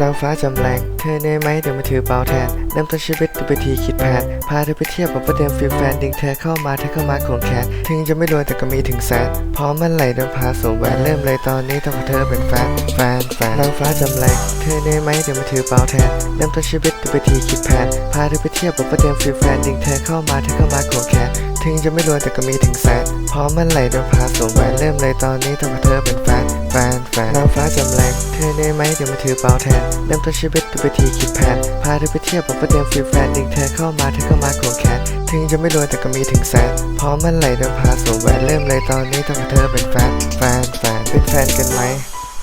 นางฟ้าจำแรง เธอเหนื่อยไหมเดี๋ยวมาถือเปล่าแทนเริ่มต้นชีวิตด้วยวิธีคิดแผนพาเธอไปเที่ยวกับประเดิมฟิลแฟนดึงเธอเข้ามาเธอเข้ามาของแขนถึงจะไม่รวยแต่ก็มีถึงแสนพร้อมมันไหลเดินพาสวมแหวนเริ่มเลยตอนนี้ต้องเธอเป็นแฟนแฟนแฟนนางฟ้าจำแรง เธอเหนื่อยไหมเดี๋ยวมาถือเปล่าแทนเริ่มต้นชีวิตด้วยวิธีคิดแผนพาเธอไปเที่ยวกับประเดิมฟิลแฟนดึงเธอเข้ามาเธอเข้ามาของแขนถึงจะไม่รวยแต่ก็มีถึงแสนพร้อมมันไหลโดนพาสวมแหวนเริ่มเลยตอนนี้ต้องเธอเป็นแฟน นแฟนนางฟ้าจำแรงเธอได้ไหมเดี๋ยวมาถือเปล่าแทนเริ่มต้นชีวิตด้วยวิธีคิดแผนพาเธอไปเที่ยวกับประเดิมฟิลแฟนดึงเธอเข้ามาเธอเข้ามาของแขนถึงจะไม่รวยแต่ก็มีถึงแสนพร้อมมันไหลเดินพาสวมแหวนเริ่มเลยตอนนี้ต้องเธอเป็นแฟนแฟนแฟนเป็นแฟนกันไหม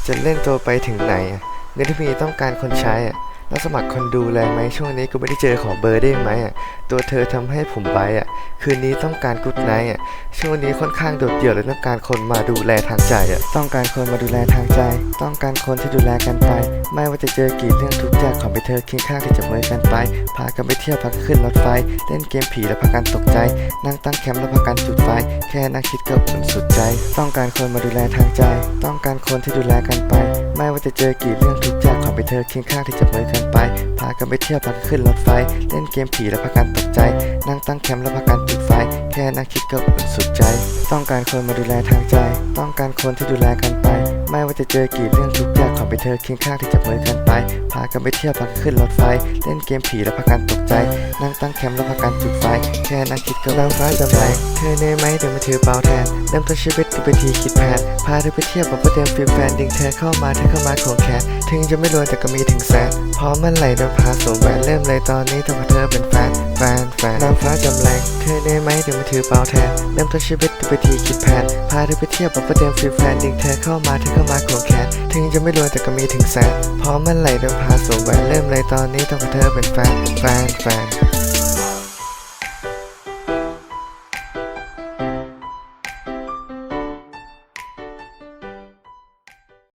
จะเล่นตัวไปถึงไหนอะเงินที่มีต้องการคนใช้อะ แล้วสมัครคนดูแลไหมช่วงนี้ก็ไม่ได้เจอขอเบอร์ได้ไหมอะตัวเธอทำให้ผมไปอะ คืนนี้ต้องการกุ๊ดไนท์อะช่วงนี้ค่อนข้างโดดเดี่ยวและต้องการคนมาดูแลทางใจอะต้องการคนมาดูแลทางใจ ต้องการคนที่ดูแลกันไป ไม่ว่าจะเจอกี่เรื่องทุกอย่างขอไปเธอเคียงข้างที่จะเมยกันไป พากันไปเที่ยวพากันขึ้นรถไฟ เล่นเกมผีและพากันตกใจ นั่งตั้งแคมป์แล้วพากันจุดไฟ แค่นั่งคิดก็อุ่นสุดใจ ต้องการคนมาดูแลทางใจ ต้องการคนที่ดูแลกันไป ไม่ว่าจะเจอกี่เรื่องทุก ย่างขอไปเธอเคียงข้างที่จะเมยกันไป พากันไปเที่ยวพากันขึ้นรถไฟ เล่นเกมผีและพากันตกใจ นั่งตั้งแคมป์แล้วพากันจุดไฟ แค่นั่งคิดก็สุดใจ ต้องการคนมาดูแลทางใจ ต้องการคนที่ดูแลกันไป ไม่ว่าจะเจอกี่เรื่องทุกอย่างขอไปเธอเคียงข้างที่จะเมยกันไป พากันไปเที่ยวพากันขึ้นรถไฟ เล่นเกมผีและพากันตกใจ นั่งตั้งแคมป์แล้วพากันจุดไฟ แค่นั่งคิดก็นางฟ้าจำแรเธอเนยไหมเดี๋ยวมาถือเปล่าแทนเริ่มต้นชีวิตด้วยวิธีคิดแผน พาเธอไปเที่ยวกับประเดิมฟิลแฟนดึงเธอเข้ามาเธอเข้ามาของแขนถึงจะไม่รวยแต่ก็มีถึงแสนพร้อมมันไหลโดนพาสวมแหวนเริ่มเลยตอนนี้ต้องขอเธอเป็นแฟน ฟนแฟนนางฟ้าจำแรงเธอเหนื่อยไหมเดี๋ยวมาถือเปล่าแทนเริ่มต้นชีวิตด้วยวิธีคิดแผนพาเธอไปเที่ยวแบบประเดิมฟิลแฟนดึงเธอเข้ามาเธอเข้ามาขวงแขนถึงจะไม่รวยแต่ก็มีถึงแสนพร้อมมันไหลโดนพาสวมแหวนเริ่มเลยตอนนี้ต้องกับเธอเป็นแฟนแฟนแฟน